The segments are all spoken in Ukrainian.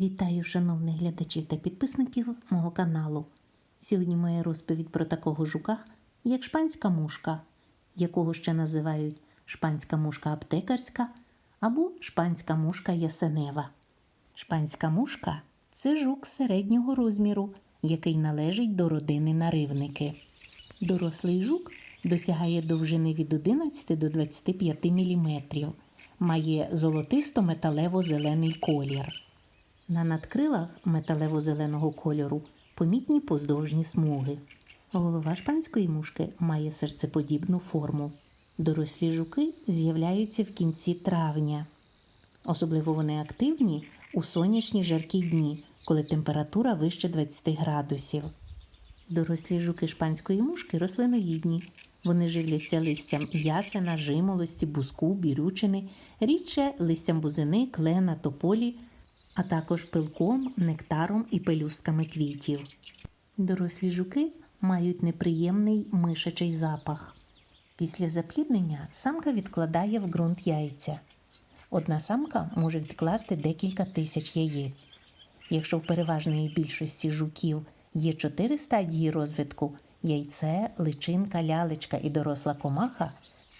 Вітаю шановних глядачів та підписників мого каналу. Сьогодні моя розповідь про такого жука, як шпанська мушка, якого ще називають шпанська мушка аптекарська або шпанська мушка ясенева. Шпанська мушка це жук середнього розміру, який належить до родини наривники. Дорослий жук досягає довжини від 11 до 25 мм, має золотисто-металево-зелений колір. На надкрилах металево-зеленого кольору помітні поздовжні смуги. Голова шпанської мушки має серцеподібну форму. Дорослі жуки з'являються в кінці травня. Особливо вони активні у сонячні жаркі дні, коли температура вище 20 градусів. Дорослі жуки шпанської мушки рослиноїдні. Вони живляться листям ясена, жимолості, буску, бірючини, рідше листям бузини, клена, тополі, а також пилком, нектаром і пелюстками квітів. Дорослі жуки мають неприємний мишачий запах. Після запліднення самка відкладає в ґрунт яйця. Одна самка може відкласти декілька тисяч яєць. Якщо в переважної більшості жуків є чотири стадії розвитку яйце, личинка, лялечка і доросла комаха,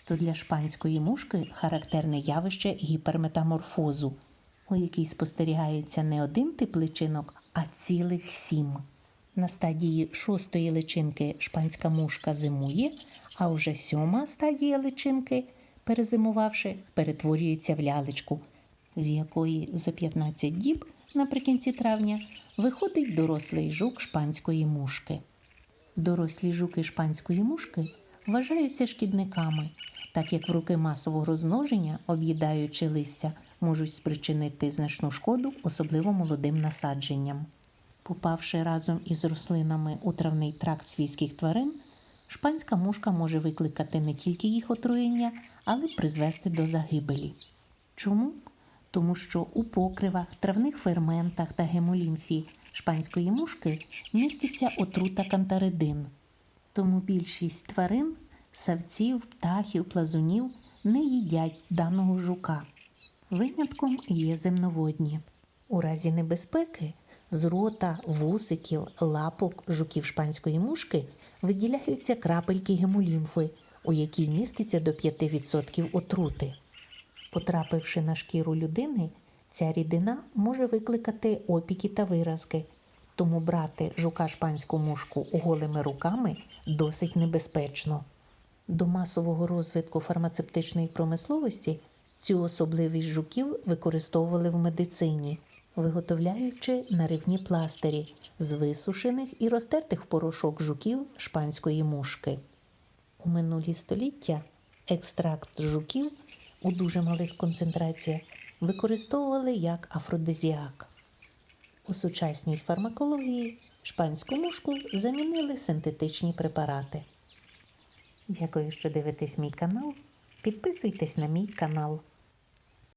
то для шпанської мушки характерне явище гіперметаморфозу, у якій спостерігається не один тип личинок, а цілих сім. На стадії шостої личинки шпанська мушка зимує, а вже сьома стадія личинки, перезимувавши, перетворюється в лялечку, з якої за 15 діб наприкінці травня виходить дорослий жук шпанської мушки. Дорослі жуки шпанської мушки вважаються шкідниками, так як в руки масового розмноження, об'їдаючи листя, можуть спричинити значну шкоду, особливо молодим насадженням. Попавши разом із рослинами у травний тракт свійських тварин, шпанська мушка може викликати не тільки їх отруєння, але й призвести до загибелі. Чому? Тому що у покривах, травних ферментах та гемолімфі шпанської мушки міститься отрута кантаридин. Тому більшість тварин, савців, птахів, плазунів не їдять даного жука. Винятком є земноводні. У разі небезпеки з рота, вусиків, лапок жуків шпанської мушки виділяються крапельки гемолімфи, у якій міститься до 5% отрути. Потрапивши на шкіру людини, ця рідина може викликати опіки та виразки, тому брати жука шпанську мушку голими руками досить небезпечно. До масового розвитку фармацевтичної промисловості цю особливість жуків використовували в медицині, виготовляючи наривні пластирі з висушених і розтертих в порошок жуків шпанської мушки. У минулі століття екстракт жуків у дуже малих концентраціях використовували як афродизіак. У сучасній фармакології шпанську мушку замінили синтетичні препарати. Дякую, що дивитесь мій канал. Підписуйтесь на мій канал.